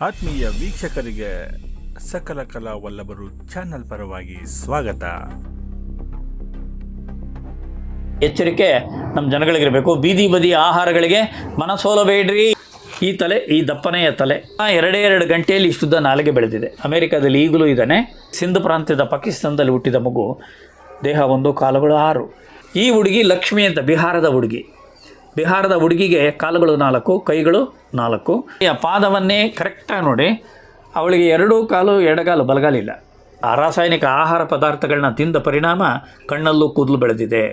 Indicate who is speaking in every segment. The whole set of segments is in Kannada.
Speaker 1: ಆತ್ಮೀಯ ವೀಕ್ಷಕರಿಗೆ ಸಕಲ ಕಲಾ ವಲ್ಲಭರು ಚಾನೆಲ್ ಪರವಾಗಿ ಸ್ವಾಗತ.
Speaker 2: ಎಚ್ಚರಿಕೆ ನಮ್ಮ ಜನಗಳಿಗಿರಬೇಕು. ಬೀದಿ ಬದಿ ಆಹಾರಗಳಿಗೆ ಮನಸೋಲಬೇಡ್ರಿ. ಈ ತಲೆ, ಈ ದಪ್ಪನೆಯ ತಲೆ. ಆ ಎರಡೇ ಎರಡು ಗಂಟೆಯಲ್ಲಿ ಇಷ್ಟುದ್ದ ನಾಲಿಗೆ ಬೆಳೆದಿದೆ. ಅಮೆರಿಕದಲ್ಲಿ ಈಗಲೂ ಇದ್ದಾನೆ. ಸಿಂಧು ಪ್ರಾಂತ್ಯದ ಪಾಕಿಸ್ತಾನದಲ್ಲಿ ಹುಟ್ಟಿದ ಮಗು. ದೇಹ ಒಂದು ಕಾಲುಗಳು ಆರು. ಈ ಹುಡುಗಿ ಲಕ್ಷ್ಮಿ ಅಂತ, ಬಿಹಾರದ ಹುಡುಗಿ. ಬಿಹಾರದ ಹುಡುಗಿಗೆ ಕಾಲುಗಳು ನಾಲ್ಕು, ಕೈಗಳು ನಾಲ್ಕು. ಪಾದವನ್ನೇ ಕರೆಕ್ಟಾಗಿ ನೋಡಿ, ಅವಳಿಗೆ ಎರಡೂ ಕಾಲು, ಎಡಗಾಲು, ಬಲಗಾಲಿಲ್ಲ. ಆ ರಾಸಾಯನಿಕ ಆಹಾರ ಪದಾರ್ಥಗಳನ್ನ ತಿಂದ ಪರಿಣಾಮ ಕಣ್ಣಲ್ಲೂ ಕೂದಲು ಬೆಳೆದಿದೆ.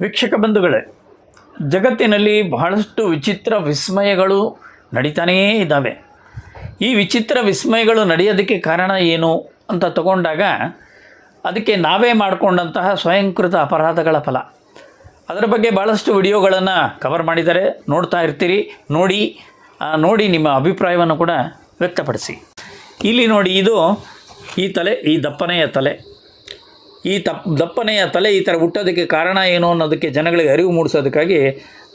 Speaker 2: ವೀಕ್ಷಕ ಬಂಧುಗಳೇ, ಜಗತ್ತಿನಲ್ಲಿ ಬಹಳಷ್ಟು ವಿಚಿತ್ರ ವಿಸ್ಮಯಗಳು ನಡೀತಾನೇ ಇದ್ದಾವೆ. ಈ ವಿಚಿತ್ರ ವಿಸ್ಮಯಗಳು ನಡೆಯೋದಕ್ಕೆ ಕಾರಣ ಏನು ಅಂತ ತಗೊಂಡಾಗ, ಅದಕ್ಕೆ ನಾವೇ ಮಾಡಿಕೊಂಡಂತಹ ಸ್ವಯಂಕೃತ ಅಪರಾಧಗಳ ಫಲ. ಅದರ ಬಗ್ಗೆ ಭಾಳಷ್ಟು ವಿಡಿಯೋಗಳನ್ನು ಕವರ್ ಮಾಡಿದ್ದಾರೆ ನೋಡ್ತಾ ಇರ್ತೀರಿ. ನೋಡಿ ನೋಡಿ ನಿಮ್ಮ ಅಭಿಪ್ರಾಯವನ್ನು ಕೂಡ ವ್ಯಕ್ತಪಡಿಸಿ. ಇಲ್ಲಿ ನೋಡಿ, ಇದು ಈ ತಲೆ, ಈ ದಪ್ಪನೆಯ ತಲೆ. ಈ ತಪ್, ದಪ್ಪನೆಯ ತಲೆ ಈ ಥರ ಹುಟ್ಟೋದಕ್ಕೆ ಕಾರಣ ಏನು ಅನ್ನೋದಕ್ಕೆ ಜನಗಳಿಗೆ ಅರಿವು ಮೂಡಿಸೋದಕ್ಕಾಗಿ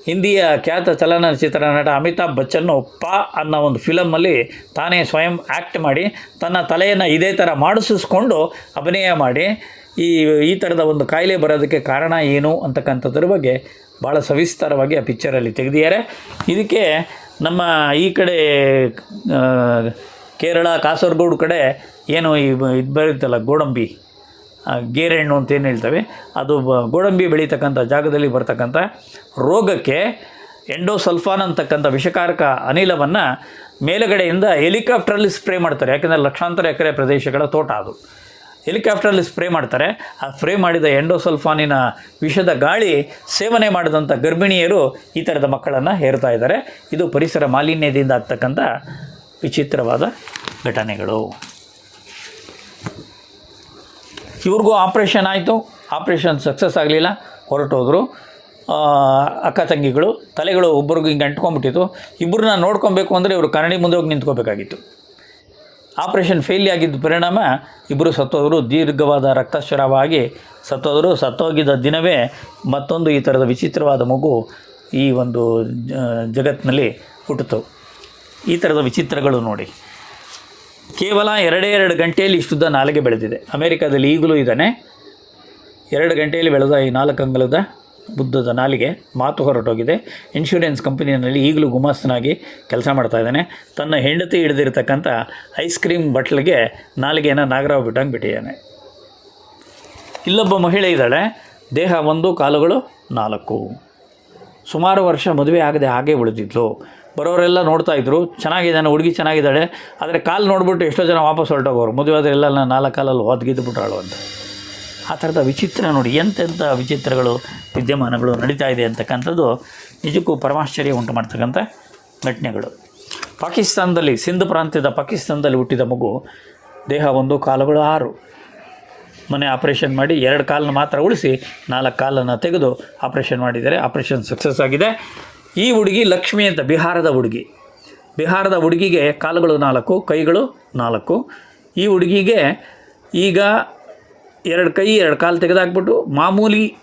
Speaker 2: ಹಿಂದಿಯ ಖ್ಯಾತ ಚಲನಚಿತ್ರ ನಟ ಅಮಿತಾಬ್ ಬಚ್ಚನ್ ಪಾ ಅನ್ನೋ ಒಂದು ಫಿಲಮಲ್ಲಿ ತಾನೇ ಸ್ವಯಂ ಆ್ಯಕ್ಟ್ ಮಾಡಿ ತನ್ನ ತಲೆಯನ್ನು ಇದೇ ಥರ ಮಾಡಿಸಿಸ್ಕೊಂಡು ಅಭಿನಯ ಮಾಡಿ. ಈ ಈ ಥರದ ಒಂದು ಕಾಯಿಲೆ ಬರೋದಕ್ಕೆ ಕಾರಣ ಏನು ಅಂತಕ್ಕಂಥದ್ರ ಬಗ್ಗೆ ಭಾಳ ಸವಿಸ್ತಾರವಾಗಿ ಆ ಪಿಕ್ಚರಲ್ಲಿ ತೆಗೆದಿದ್ದಾರೆ. ಇದಕ್ಕೆ ನಮ್ಮ ಈ ಕಡೆ ಕೇರಳ ಕಾಸರಗೋಡು ಕಡೆ ಏನು ಈ ಇದು ಬರುತ್ತಲ್ಲ, ಗೋಡಂಬಿ ಗೇರೆಹಣ್ಣು ಅಂತ ಏನು ಹೇಳ್ತವೆ, ಅದು ಗೋಡಂಬಿ ಬೆಳೀತಕ್ಕಂಥ ಜಾಗದಲ್ಲಿ ಬರ್ತಕ್ಕಂಥ ರೋಗಕ್ಕೆ ಎಂಡೋಸಲ್ಫಾನ್ ಅಂತಕ್ಕಂಥ ವಿಷಕಾರಕ ಅನಿಲವನ್ನು ಮೇಲುಗಡೆಯಿಂದ ಹೆಲಿಕಾಪ್ಟ್ರಲ್ಲಿ ಸ್ಪ್ರೇ ಮಾಡ್ತಾರೆ. ಯಾಕೆಂದರೆ ಲಕ್ಷಾಂತರ ಎಕರೆ ಪ್ರದೇಶಗಳ ತೋಟ ಅದು. ಹೆಲಿಕಾಪ್ಟ್ರಲ್ಲಿ ಸ್ಪ್ರೇ ಮಾಡ್ತಾರೆ. ಆ ಸ್ಪ್ರೇ ಮಾಡಿದ ಎಂಡೋಸಲ್ಫಾನಿನ ವಿಷದ ಗಾಳಿ ಸೇವನೆ ಮಾಡಿದಂಥ ಗರ್ಭಿಣಿಯರು ಈ ಥರದ ಮಕ್ಕಳನ್ನು ಹೇರ್ತಾ ಇದ್ದಾರೆ. ಇದು ಪರಿಸರ ಮಾಲಿನ್ಯದಿಂದ ಆಗ್ತಕ್ಕಂಥ ವಿಚಿತ್ರವಾದ ಘಟನೆಗಳು. ಇವ್ರಿಗೂ ಆಪ್ರೇಷನ್ ಆಯಿತು. ಆಪ್ರೇಷನ್ ಸಕ್ಸಸ್ ಆಗಲಿಲ್ಲ. ಹೊರಟೋದ್ರು. ಅಕ್ಕ ತಂಗಿಗಳು, ತಲೆಗಳು ಒಬ್ಬರಿಗೆ ಹಿಂಗೆ ಅಂಟ್ಕೊಂಡ್ಬಿಟ್ಟಿತ್ತು. ಇಬ್ಬರನ್ನ ನೋಡ್ಕೊಬೇಕು ಅಂದರೆ ಇವರು ಕನ್ನಡಿ ಮುಂದೆ ಹೋಗಿ ನಿಂತ್ಕೋಬೇಕಾಗಿತ್ತು. ಆಪ್ರೇಷನ್ ಫೇಲ್ ಆಗಿದ್ದ ಪರಿಣಾಮ ಇಬ್ಬರು ಸತ್ತೋದರು. ದೀರ್ಘವಾದ ರಕ್ತಸ್ರಾವವಾಗಿ ಸತ್ತೋದರು. ಸತ್ತೋಗಿದ್ದ ದಿನವೇ ಮತ್ತೊಂದು ಈ ಥರದ ವಿಚಿತ್ರವಾದ ಮಗು ಈ ಒಂದು ಜಗತ್ತಿನಲ್ಲಿ ಹುಟ್ಟಿತು ಈ ಥರದ ವಿಚಿತ್ರಗಳು ನೋಡಿ. ಕೇವಲ ಎರಡೇ ಎರಡು ಗಂಟೆಯಲ್ಲಿ ಇಷ್ಟುದ್ದ ನಾಲಿಗೆ ಬೆಳೆದಿದೆ. ಅಮೇರಿಕಾದಲ್ಲಿ ಈಗಲೂ ಇದ್ದಾನೆ. ಎರಡು ಗಂಟೆಯಲ್ಲಿ ಬೆಳೆದ ಈ ನಾಲ್ಕು ಅಂಗಲದ ಬುದ್ಧದ ನಾಲಿಗೆ ಮಾತು ಹೊರಟೋಗಿದೆ. ಇನ್ಶೂರೆನ್ಸ್ ಕಂಪನಿಯಲ್ಲಿ ಈಗಲೂ ಗುಮಾಸ್ತನಾಗಿ ಕೆಲಸ ಮಾಡ್ತಾ ಇದ್ದಾನೆ. ತನ್ನ ಹೆಂಡತಿ ಹಿಡಿದಿರ್ತಕ್ಕಂಥ ಐಸ್ ಕ್ರೀಮ್ ಬಟ್ಲಿಗೆ ನಾಲಿಗೆಯನ್ನು ನಾಗರಾವ್ ಬಿಟ್ಟಂಗೆ ಬಿಟ್ಟಿದ್ದಾನೆ. ಇಲ್ಲೊಬ್ಬ ಮಹಿಳೆ ಇದ್ದಾಳೆ. ದೇಹ ಒಂದು, ಕಾಲುಗಳು ನಾಲ್ಕು. ಸುಮಾರು ವರ್ಷ ಮದುವೆ ಆಗದೆ ಹಾಗೆ ಉಳಿದಿದ್ಲು ಬರೋರೆಲ್ಲ ನೋಡ್ತಾ ಇದ್ರು. ಚೆನ್ನಾಗಿದ್ದಾನೆ, ಹುಡುಗಿ ಚೆನ್ನಾಗಿದ್ದಾಳೆ. ಆದರೆ ಕಾಲು ನೋಡಿಬಿಟ್ಟು ಎಷ್ಟೋ ಜನ ವಾಪಸ್ ಹೊರಟೋಗೋರು. ಮದುವೆ ಆದರೆ ಎಲ್ಲ ನಾಲ್ಕು ಕಾಲಲ್ಲಿ ಹೊದ್ಗಿದ್ದು ಬಿಟ್ಟಾಳು ಅಂತ. ಆ ಥರದ ವಿಚಿತ್ರ ನೋಡಿ ಎಂತೆಂಥ ವಿಚಿತ್ರಗಳು ವಿದ್ಯಮಾನಗಳು ನಡೀತಾ ಇದೆ ಅಂತಕ್ಕಂಥದ್ದು ನಿಜಕ್ಕೂ ಪರಮಾಶ್ಚರ್ಯ ಉಂಟು ಮಾಡ್ತಕ್ಕಂಥ ಘಟನೆಗಳು. ಪಾಕಿಸ್ತಾನದಲ್ಲಿ, ಸಿಂಧು ಪ್ರಾಂತ್ಯದ ಪಾಕಿಸ್ತಾನದಲ್ಲಿ ಹುಟ್ಟಿದ ಮಗು ದೇಹ ಒಂದು ಕಾಲುಗಳು ಆರು. ಮನೆ ಆಪ್ರೇಷನ್ ಮಾಡಿ ಎರಡು ಕಾಲನ್ನು ಮಾತ್ರ ಉಳಿಸಿ ನಾಲ್ಕು ಕಾಲನ್ನು ತೆಗೆದು ಆಪ್ರೇಷನ್ ಮಾಡಿದರೆ ಆಪ್ರೇಷನ್ ಸಕ್ಸಸ್ ಆಗಿದೆ. ಈ ಹುಡುಗಿ ಲಕ್ಷ್ಮಿ ಅಂತ, ಬಿಹಾರದ ಹುಡುಗಿ. ಬಿಹಾರದ ಹುಡುಗಿಗೆ ಕಾಲುಗಳು ನಾಲ್ಕು, ಕೈಗಳು ನಾಲ್ಕು. ಈ ಹುಡುಗಿಗೆ ಈಗ ಎರಡು ಕೈ, ಎರಡು ಕಾಲು ತೆಗೆದಾಕ್ಬಿಟ್ಟು ಮಾಮೂಲಿ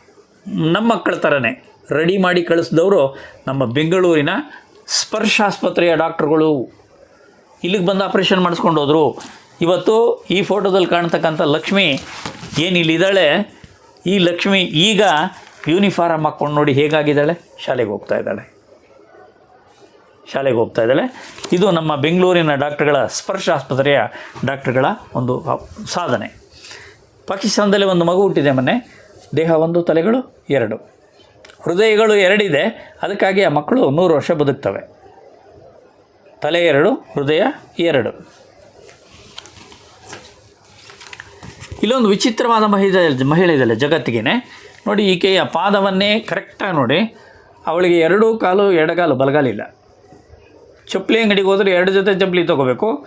Speaker 2: ನಮ್ಮ ಮಕ್ಕಳ ಥರನೇ ರೆಡಿ ಮಾಡಿ ಕಳಿಸಿದವರು ನಮ್ಮ ಬೆಂಗಳೂರಿನ ಸ್ಪರ್ಶ ಆಸ್ಪತ್ರೆಯ ಡಾಕ್ಟ್ರುಗಳು. ಇಲ್ಲಿಗೆ ಬಂದು ಆಪ್ರೇಷನ್ ಮಾಡಿಸ್ಕೊಂಡು ಹೋದರು. ಇವತ್ತು ಈ ಫೋಟೋದಲ್ಲಿ ಕಾಣ್ತಕ್ಕಂಥ ಲಕ್ಷ್ಮಿ ಏನಿಲ್ಲಿದ್ದಾಳೆ? ಈ ಲಕ್ಷ್ಮಿ ಈಗ ಯೂನಿಫಾರಮ್ ಹಾಕ್ಕೊಂಡು ನೋಡಿ ಹೇಗಾಗಿದ್ದಾಳೆ? ಶಾಲೆಗೆ ಹೋಗ್ತಾ ಇದ್ದಾಳೆ. ಶಾಲೆಗೆ ಹೋಗ್ತಾ ಇದ್ದಾಳೆ. ಇದು ನಮ್ಮ ಬೆಂಗಳೂರಿನ ಡಾಕ್ಟ್ರುಗಳ ಸ್ಪರ್ಶ ಆಸ್ಪತ್ರೆಯ ಡಾಕ್ಟ್ರುಗಳ ಒಂದು ಸಾಧನೆ. ಪಾಕಿಸ್ತಾನದಲ್ಲಿ ಒಂದು ಮಗು ಹುಟ್ಟಿದೆ ಮೊನ್ನೆ. ದೇಹ ಒಂದು, ತಲೆಗಳು ಎರಡು. ಹೃದಯಗಳು ಎರಡಿದೆ. ಅದಕ್ಕಾಗಿ ಆ ಮಕ್ಕಳು ನೂರು ವರ್ಷ ಬದುಕ್ತವೆ. ತಲೆ ಎರಡು, ಹೃದಯ ಎರಡು. ಇಲ್ಲೊಂದು ವಿಚಿತ್ರವಾದ ಮಹಿಳೆ ಮಹಿಳೆ ಇದೆಲ್ಲ ಜಗತ್ತಿಗೆ ನೋಡಿ, ಈಕೆಯ ಪಾದವನ್ನೇ ಕರೆಕ್ಟಾಗಿ ನೋಡಿ. ಅವಳಿಗೆ ಎರಡೂ ಕಾಲು, ಎಡಗಾಲು ಬಲಗಾಲಿಲ್ಲ. ಚಪ್ಪಲಿ ಅಂಗಡಿಗೆ ಹೋದರೆ ಎರಡು ಜೊತೆ ಚಪ್ಪಲಿ ತೊಗೋಬೇಕು.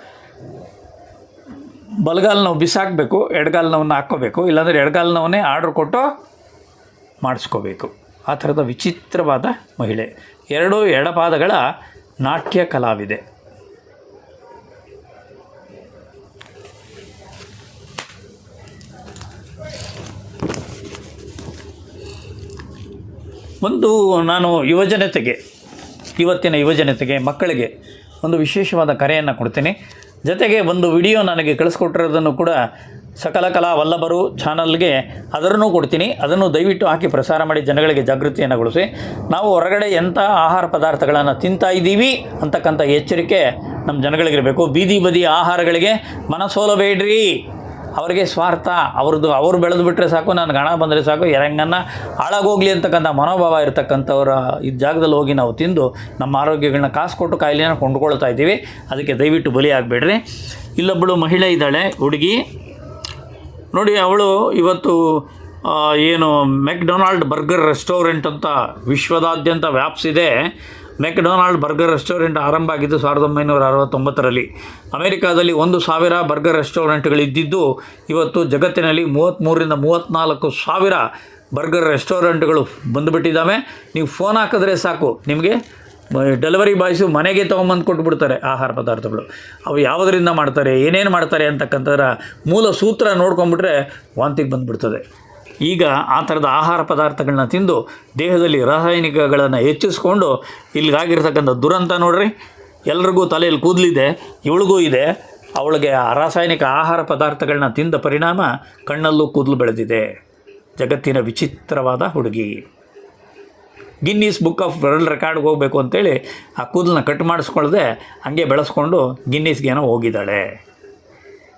Speaker 2: ಬಲಗಾಲು ನಾವು ಬಿಸಾಕಬೇಕು ಎಡಗಾಲ್ ನೋವನ್ನು ಹಾಕ್ಕೋಬೇಕು, ಇಲ್ಲಾಂದರೆ ಎಡಗಾಲ್ ನೋವನ್ನೇ ಆರ್ಡ್ರ್ ಕೊಟ್ಟು ಮಾಡಿಸ್ಕೋಬೇಕು. ಆ ಥರದ ವಿಚಿತ್ರವಾದ ಮಹಿಳೆ. ಎರಡೂ ಎಡಪಾದಗಳ ನಾಟ್ಯ ಕಲಾವಿದೆ. ಒಂದು ನಾನು ಯುವಜನತೆಗೆ, ಇವತ್ತಿನ ಯುವಜನತೆಗೆ, ಮಕ್ಕಳಿಗೆ ಒಂದು ವಿಶೇಷವಾದ ಕರೆಯನ್ನು ಕೊಡ್ತೀನಿ. ಜೊತೆಗೆ ಒಂದು ವಿಡಿಯೋ ನನಗೆ ಕಳಿಸ್ಕೊಟ್ಟಿರೋದನ್ನು ಕೂಡ ಸಕಲ ಕಲಾ ವಲ್ಲಭರು ಚಾನಲ್ಗೆ ಅದನ್ನು ಕೊಡ್ತೀನಿ. ಅದನ್ನು ದಯವಿಟ್ಟು ಹಾಕಿ ಪ್ರಸಾರ ಮಾಡಿ ಜನಗಳಿಗೆ ಜಾಗೃತಿಯನ್ನು ಗೊಳಿಸಿ. ನಾವು ಹೊರಗಡೆ ಎಂಥ ಆಹಾರ ಪದಾರ್ಥಗಳನ್ನು ತಿಂತಾ ಇದ್ದೀವಿ ಅಂತಕ್ಕಂಥ ಎಚ್ಚರಿಕೆ ನಮ್ಮ ಜನಗಳಿಗಿರಬೇಕು. ಬೀದಿ ಬದಿ ಆಹಾರಗಳಿಗೆ ಮನಸೋಲಬೇಡ್ರಿ ಅವರಿಗೆ ಸ್ವಾರ್ಥ, ಅವ್ರದ್ದು, ಅವರು ಬೆಳೆದು ಬಿಟ್ಟರೆ ಸಾಕು, ನಾನು ಹಣ ಬಂದರೆ ಸಾಕು ಹೆಂಗನ್ನ ಹಾಳಾಗೋಗ್ಲಿ ಅಂತಕ್ಕಂಥ ಮನೋಭಾವ ಇರ್ತಕ್ಕಂಥವ್ರ ಈ ಜಾಗದಲ್ಲಿ ಹೋಗಿ ನಾವು ತಿಂದು ನಮ್ಮ ಆರೋಗ್ಯಗಳನ್ನ ಕಾಸು ಕೊಟ್ಟು ಕಾಯಿಲೆನ ಕೊಂಡ್ಕೊಳ್ತಾ ಇದ್ದೀವಿ. ಅದಕ್ಕೆ ದಯವಿಟ್ಟು ಬಲಿ ಆಗಬೇಡ್ರಿ. ಇಲ್ಲೊಬ್ಬಳು ಮಹಿಳೆ ಇದ್ದಾಳೆ, ಹುಡುಗಿ. ನೋಡಿ, ಅವಳು ಇವತ್ತು ಏನು ಮೆಕ್ಡೊನಾಲ್ಡ್ ಬರ್ಗರ್ ರೆಸ್ಟೋರೆಂಟ್ ಅಂತ ವಿಶ್ವದಾದ್ಯಂತ ವ್ಯಾಪಿಸಿದೆ. ಮೆಕ್ಡೊನಾಲ್ಡ್ ಬರ್ಗರ್ ರೆಸ್ಟೋರೆಂಟ್ ಆರಂಭ ಆಗಿದ್ದು ಸಾವಿರದ ಒಂಬೈನೂರ ಅರವತ್ತೊಂಬತ್ತರಲ್ಲಿ. ಅಮೆರಿಕಾದಲ್ಲಿ ಒಂದು ಸಾವಿರ ಬರ್ಗರ್ ರೆಸ್ಟೋರೆಂಟ್ಗಳಿದ್ದಿದ್ದು, ಇವತ್ತು ಜಗತ್ತಿನಲ್ಲಿ ಮೂವತ್ತ್ಮೂರಿಂದ ಮೂವತ್ತ್ನಾಲ್ಕು ಸಾವಿರ ಬರ್ಗರ್ ರೆಸ್ಟೋರೆಂಟ್ಗಳು ಬಂದುಬಿಟ್ಟಿದ್ದಾವೆ. ನೀವು ಫೋನ್ ಹಾಕಿದ್ರೆ ಸಾಕು, ನಿಮಗೆ ಡೆಲಿವರಿ ಬಾಯ್ಸು ಮನೆಗೆ ತೊಗೊಂಬಂದು ಕೊಟ್ಬಿಡ್ತಾರೆ ಆಹಾರ ಪದಾರ್ಥಗಳು. ಅವು ಯಾವುದರಿಂದ ಮಾಡ್ತಾರೆ, ಏನೇನು ಮಾಡ್ತಾರೆ ಅಂತಕ್ಕಂಥದ್ರ ಮೂಲ ಸೂತ್ರ ನೋಡ್ಕೊಂಬಿಟ್ರೆ ವಾಂತಿಗೆ ಬಂದುಬಿಡ್ತದೆ. ಈಗ ಆ ಥರದ ಆಹಾರ ಪದಾರ್ಥಗಳನ್ನ ತಿಂದು ದೇಹದಲ್ಲಿ ರಾಸಾಯನಿಕಗಳನ್ನು ಹೆಚ್ಚಿಸ್ಕೊಂಡು ಇಲ್ಲಿಗಾಗಿರ್ತಕ್ಕಂಥ ದುರಂತ ನೋಡ್ರಿ, ಎಲ್ರಿಗೂ ತಲೆಯಲ್ಲಿ ಕೂದಲಿದೆ, ಇವಳಿಗೂ ಇದೆ. ಅವಳಿಗೆ ಆ ರಾಸಾಯನಿಕ ಆಹಾರ ಪದಾರ್ಥಗಳನ್ನ ತಿಂದ ಪರಿಣಾಮ ಕಣ್ಣಲ್ಲೂ ಕೂದಲು ಬೆಳೆದಿದೆ. ಜಗತ್ತಿನ ವಿಚಿತ್ರವಾದ ಹುಡುಗಿ. ಗಿನ್ನೀಸ್ ಬುಕ್ ಆಫ್ ವರ್ಲ್ಡ್ ರೆಕಾರ್ಡ್ಗೆ ಹೋಗಬೇಕು ಅಂತೇಳಿ ಆ ಕೂದಲನ್ನ ಕಟ್ ಮಾಡಿಸ್ಕೊಳ್ಳದೆ ಹಂಗೆ ಬೆಳೆಸ್ಕೊಂಡು ಗಿನ್ನೀಸ್ಗೇನೋ ಹೋಗಿದ್ದಾಳೆ.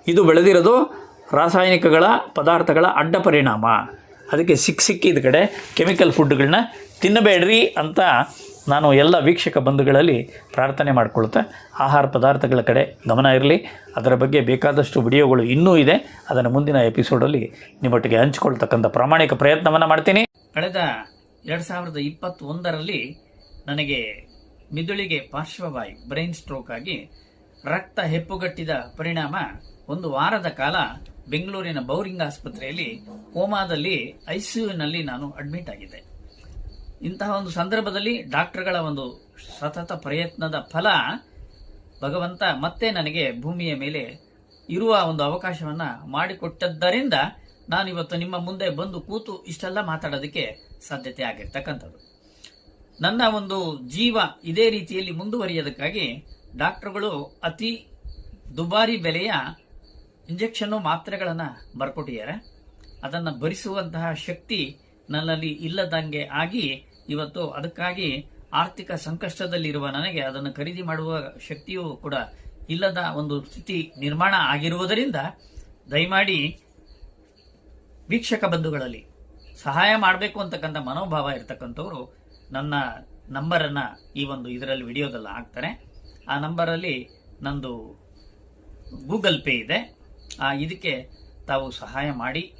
Speaker 2: ಇದು ಬೆಳೆದಿರೋದು ರಾಸಾಯನಿಕಗಳ ಪದಾರ್ಥಗಳ ಅಡ್ಡ ಪರಿಣಾಮ ಅದಕ್ಕೆ ಸಿಕ್ಕ ಸಿಕ್ಕಿದ ಕಡೆ ಕೆಮಿಕಲ್ ಫುಡ್ಗಳನ್ನ ತಿನ್ನಬೇಡ್ರಿ ಅಂತ ನಾನು ಎಲ್ಲ ವೀಕ್ಷಕ ಬಂಧುಗಳಲ್ಲಿ ಪ್ರಾರ್ಥನೆ ಮಾಡಿಕೊಳ್ತಾ ಆಹಾರ ಪದಾರ್ಥಗಳ ಕಡೆ ಗಮನ ಇರಲಿ. ಅದರ ಬಗ್ಗೆ ಬೇಕಾದಷ್ಟು ವಿಡಿಯೋಗಳು ಇನ್ನೂ ಇದೆ. ಅದನ್ನು ಮುಂದಿನ ಎಪಿಸೋಡಲ್ಲಿ ನಿಮ್ಮೊಟ್ಟಿಗೆ ಹಂಚಿಕೊಳ್ತಕ್ಕಂಥ ಪ್ರಾಮಾಣಿಕ ಪ್ರಯತ್ನವನ್ನು ಮಾಡ್ತೀನಿ. ಕಳೆದ ಎರಡು ಸಾವಿರದ ಇಪ್ಪತ್ತೊಂದರಲ್ಲಿ ನನಗೆ ಮಿದುಳಿಗೆ ಪಾರ್ಶ್ವವಾಯು, ಬ್ರೈನ್ ಸ್ಟ್ರೋಕ್ ಆಗಿ ರಕ್ತ ಹೆಪ್ಪುಗಟ್ಟಿದ ಪರಿಣಾಮ ಒಂದು ವಾರದ ಕಾಲ ಬೆಂಗಳೂರಿನ ಬೌರಿಂಗ್ ಆಸ್ಪತ್ರೆಯಲ್ಲಿ ಕೋಮಾದಲ್ಲಿ ಐಸಿಯುನಲ್ಲಿ ನಾನು ಅಡ್ಮಿಟ್ ಆಗಿದ್ದೆ. ಇಂತಹ ಒಂದು ಸಂದರ್ಭದಲ್ಲಿ ಡಾಕ್ಟರ್ಗಳ ಒಂದು ಸತತ ಪ್ರಯತ್ನದ ಫಲ ಭಗವಂತ ಮತ್ತೆ ನನಗೆ ಭೂಮಿಯ ಮೇಲೆ ಇರುವ ಒಂದು ಅವಕಾಶವನ್ನ ಮಾಡಿಕೊಟ್ಟದ್ದರಿಂದ ನಾನು ಇವತ್ತು ನಿಮ್ಮ ಮುಂದೆ ಬಂದು ಕೂತು ಇಷ್ಟೆಲ್ಲ ಮಾತಾಡೋದಕ್ಕೆ ಸಾಧ್ಯತೆ ಆಗಿರ್ತಕ್ಕಂಥದ್ದು. ನನ್ನ ಒಂದು ಜೀವ ಇದೇ ರೀತಿಯಲ್ಲಿ ಮುಂದುವರಿಯೋದಕ್ಕಾಗಿ ಡಾಕ್ಟರ್ಗಳು ಅತಿ ದುಬಾರಿ ಬೆಲೆಯ ಇಂಜೆಕ್ಷನ್ನು ಮಾತ್ರೆಗಳನ್ನು ಬರ್ಕೊಟ್ಟಿದ್ದಾರೆ. ಅದನ್ನು ಭರಿಸುವಂತಹ ಶಕ್ತಿ ನನ್ನಲ್ಲಿ ಇಲ್ಲದಂಗೆ ಆಗಿ ಇವತ್ತು ಅದಕ್ಕಾಗಿ ಆರ್ಥಿಕ ಸಂಕಷ್ಟದಲ್ಲಿರುವ ನನಗೆ ಅದನ್ನು ಖರೀದಿ ಮಾಡುವ ಶಕ್ತಿಯೂ ಕೂಡ ಇಲ್ಲದ ಒಂದು ಸ್ಥಿತಿ ನಿರ್ಮಾಣ ಆಗಿರುವುದರಿಂದ ದಯಮಾಡಿ ವೀಕ್ಷಕ ಬಂಧುಗಳಲ್ಲಿ ಸಹಾಯ ಮಾಡಬೇಕು ಅಂತಕ್ಕಂಥ ಮನೋಭಾವ ಇರತಕ್ಕಂಥವ್ರು ನನ್ನ ನಂಬರನ್ನು ಈ ಒಂದು ಇದರಲ್ಲಿ ವಿಡಿಯೋದಲ್ಲಿ ಹಾಕ್ತಾರೆ. ಆ ನಂಬರಲ್ಲಿ ನಂದು ಗೂಗಲ್ ಪೇ ಇದೆ. ಆ ಇದಕ್ಕೆ ತಾವು ಸಹಾಯ ಮಾಡಿ.